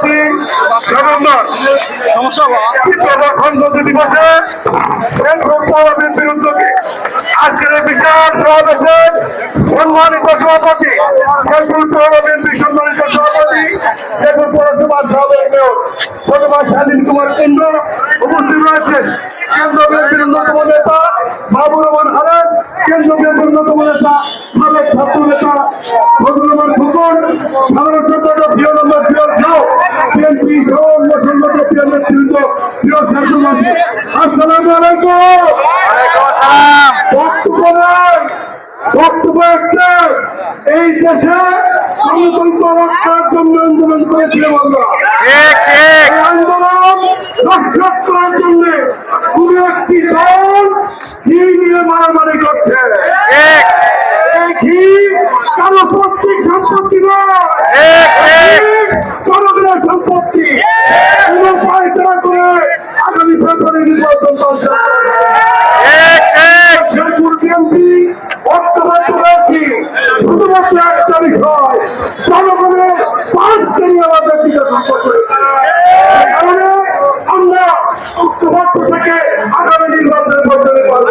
পাঁচই নভেম্বর খন্ড দিবসে উদ্যোগে আজকের বিশাল সমাবেশের সম্মানিত সভাপতি সম্মানিত সভাপতি ফেসবুক পৌরসভার সভাপতি প্রথমা শালীন কুমার কেন্দ্র উপস্থিত রয়েছেন। কেন্দ্র অন্যতম নেতা নেতৃত্ব প্রিয় ছাত্রবাসী আসসালামু আলাইকুম। বক্তব্য নেন। বক্তব্য একটা। এই দেশে গণতন্ত্র রক্ষার জন্য আন্দোলন করেছিলাম আমরা। আন্দোলন রক্ষা করার জন্য কোন একটি দল কি নিয়ে মারামারি করছে। এই কি কারও প্রত্যেক সম্পত্তি নয়। নির্বাচন শেরপুর বিএনপি অক্টোবর চুরাশি শুধুমাত্র দিন আমাদের দিকে কারণে আমরা অক্টোবর থেকে আগামী নির্বাচনের বছরে পারব